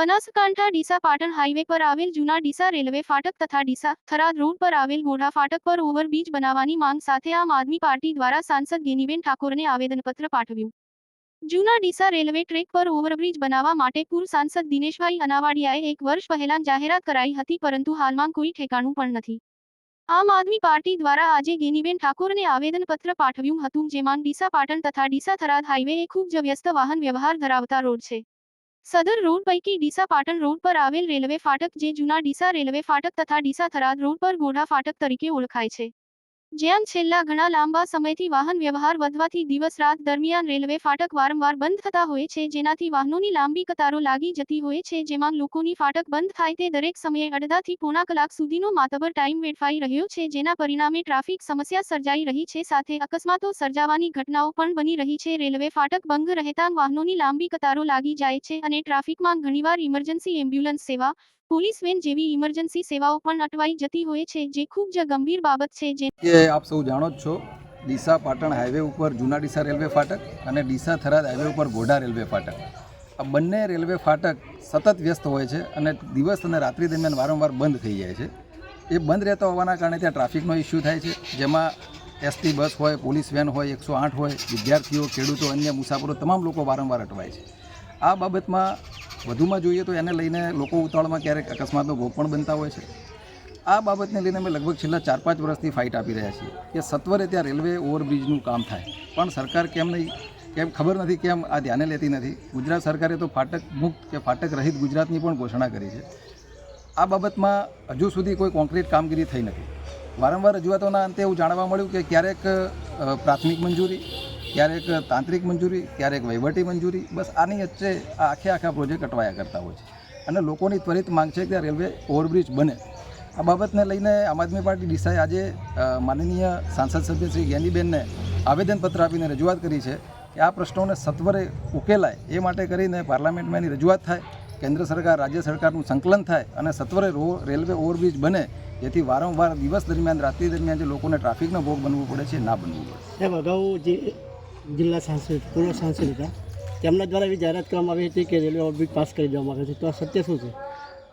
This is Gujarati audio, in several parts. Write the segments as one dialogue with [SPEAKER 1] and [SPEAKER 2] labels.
[SPEAKER 1] બનાસકાંઠા ડીસા પાટણ હાઈવે પર આવેલ જૂના ડીસા રેલવે ફાટક તથા ડીસા થરાદ રોડ પર આવેલ ગોઢા ફાટક પર ઓવરબ્રિજ બનાવવાની માંગ સાથે આમ આદમી પાર્ટી દ્વારા સાંસદ ગેનીબેન ઠાકોરને આવેદનપત્ર પાઠવ્યું. જૂના ડીસા રેલવે ટ્રેક પર ઓવરબ્રિજ બનાવવા માટે પૂર્વ સાંસદ દિનેશભાઈ અનાવાડિયાએ એક વર્ષ પહેલા જાહેરાત કરાઈ હતી, પરંતુ હાલમાં કોઈ ઠેકાણું પણ નથી. આમ આદમી પાર્ટી દ્વારા આજે ગેનીબેન ઠાકોરને આવેદનપત્ર પાઠવ્યું હતું, જેમાં ડીસા પાટણ તથા ડીસા થરાદ હાઈવે એ ખૂબ જ વ્યસ્ત વાહન વ્યવહાર ધરાવતા રોડ છે. સદર રોડ પૈકી ડીસા પાટણ રોડ પર આવેલ રેલવે ફાટક જે જૂના ડીસા રેલવે ફાટક તથા ડીસા થરાદ રોડ પર ગોઢા ફાટક તરીકે ઓળખાય છે જ્યાં છેલ્લા ઘણા લાંબા સમયથી વાહન વ્યવહાર વધવાથી દિવસ રાત દરમિયાન રેલવે ફાટક વારંવાર બંધ થતા હોય છે, જેનાથી વાહનોની લાંબી કતારો લાગી જતી હોય છે, જેમાં લોકોની ફાટક બંધ થાય તે દરેક સમયે અડધાથી પોણા કલાક સુધીનો માતબર ટાઈમ વેડફાઈ રહ્યો છે, જેના પરિણામે ટ્રાફિક સમસ્યા સર્જાઈ રહી છે, સાથે અકસ્માતો સર્જાવાની ઘટનાઓ પણ બની રહી છે. રેલવે ફાટક બંધ રહેતા વાહનોની લાંબી કતારો લાગી જાય છે અને ટ્રાફિકમાં ઘણીવાર ઇમરજન્સી એમ્બ્યુલન્સ સેવા પોલીસ વેન જેવી ઇમરજન્સી સેવાઓ પણ અટવાઈ જતી હોય છે, જે ખૂબ જ ગંભીર બાબત છે, જે
[SPEAKER 2] આપ સૌ જાણો જ છો, ડીસા પાટણ હાઈવે ઉપર જૂના ડીસા રેલવે ફાટક અને ડીસા થરાદ હાઈવે ઉપર ગોઢા રેલવે ફાટક. આ બંને રેલવે ફાટક સતત વ્યસ્ત હોય છે અને દિવસ અને રાત્રિ દરમિયાન વારંવાર બંધ થઈ જાય છે. એ બંધ રહેતા હોવાના કારણે ત્યાં ટ્રાફિકનો ઇસ્યુ થાય છે, જેમાં એસટી, બસ હોય, પોલીસ વેન હોય, એકસો આઠ હોય, વિદ્યાર્થીઓ, ખેડૂતો, અન્ય મુસાફરો, તમામ લોકો વારંવાર અટવાય છે. આ બાબતમાં વધુમાં જોઈએ તો એને લઈને લોકો ઉતાવળમાં ક્યારેક અકસ્માતનો ભોગ પણ બનતા હોય છે. આ બાબતને લઈને અમે લગભગ છેલ્લા ચાર પાંચ વર્ષથી ફાઇટ આપી રહ્યા છીએ કે સત્વરે ત્યાં રેલવે ઓવરબ્રિજનું કામ થાય. પણ સરકાર કેમ નહીં? કેમ ખબર નથી કેમ આ ધ્યાને લેતી નથી? ગુજરાત સરકારે તો ફાટક મુક્ત કે ફાટક રહિત ગુજરાતની પણ ઘોષણા કરી છે. આ બાબતમાં હજુ સુધી કોઈ કોન્ક્રીટ કામગીરી થઈ નથી. વારંવાર રજૂઆતોના અંતે એવું જાણવા મળ્યું કે ક્યારેક પ્રાથમિક મંજૂરી ક્યારેક તાંત્રિક મંજૂરી, ક્યારેક વહીવટી મંજૂરી, બસ આની વચ્ચે આ આખે આખા પ્રોજેક્ટ અટવાયા કરતા હોય છે. અને લોકોની ત્વરિત માંગ છે કે આ રેલવે ઓવરબ્રિજ બને. આ બાબતને લઈને આમ આદમી પાર્ટી ડીસાએ આજે માનનીય સાંસદ સભ્ય શ્રી જ્ઞાનીબેનને આવેદનપત્ર આપીને રજૂઆત કરી છે કે આ પ્રશ્નોને સત્વરે ઉકેલાય. એ માટે કરીને પાર્લામેન્ટમાં એની રજૂઆત થાય, કેન્દ્ર સરકાર, રાજ્ય સરકારનું સંકલન થાય અને સત્વરે રેલવે ઓવરબ્રિજ બને, જેથી વારંવાર દિવસ દરમિયાન, રાત્રિ દરમિયાન જે લોકોને ટ્રાફિકનો ભોગ બનવું પડે છે ના બનવું પડે.
[SPEAKER 3] સાહેબ અગાઉ જે જિલ્લા સાંસદ, પૂર્વ સાંસદ હતા. તેમના દ્વારા એવી જાહેરાત કરવામાં આવી હતી કે રેલવે ઓર્બિટ પાસ કરી દેવામાં આવે છે. તો આ સત્ય શું છે?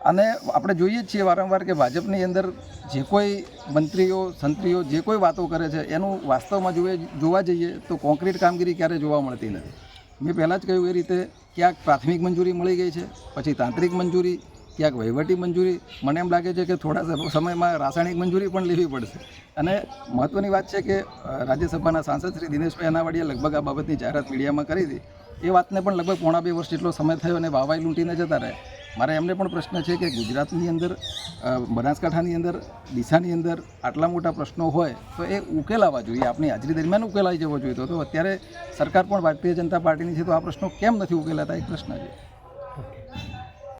[SPEAKER 2] અને આપણે જોઈએ છીએ વારંવાર કે ભાજપની અંદર જે કોઈ મંત્રીઓ, સંત્રીઓ જે કોઈ વાતો કરે છે, એનું વાસ્તવમાં જોઈએ જોવા જઈએ તો કોન્ક્રીટ કામગીરી ક્યારેય જોવા મળતી નથી. મેં પહેલાં જ કહ્યું એ રીતે, ક્યાંક પ્રાથમિક મંજૂરી મળી ગઈ છે, પછી તાંત્રિક મંજૂરી ક્યાંક વહીવટી મંજૂરી, મને એમ લાગે છે કે થોડા સમયમાં રાસાયણિક મંજૂરી પણ લેવી પડશે. અને મહત્ત્વની વાત છે કે રાજ્યસભાના સાંસદ શ્રી દિનેશભાઈ અનાવાડીએ લગભગ આ બાબતની જાહેરાત મીડિયામાં કરી હતી. એ વાતને પણ લગભગ પોણા બે વર્ષ જેટલો સમય થયો અને વાવાઈ લૂંટીને જતા રહે મારે એમને પણ પ્રશ્ન છે કે ગુજરાતની અંદર બનાસકાંઠાની અંદર, ડીસાની અંદર આટલા મોટા પ્રશ્નો હોય, તો એ ઉકેલાવા જોઈએ. આપણી હાજરી દરમિયાન ઉકેલાઈ જવો જોઈએ. તો અત્યારે સરકાર પણ ભારતીય જનતા પાર્ટીની છે, તો આ પ્રશ્નો કેમ નથી ઉકેલાતા? એક પ્રશ્ન છે.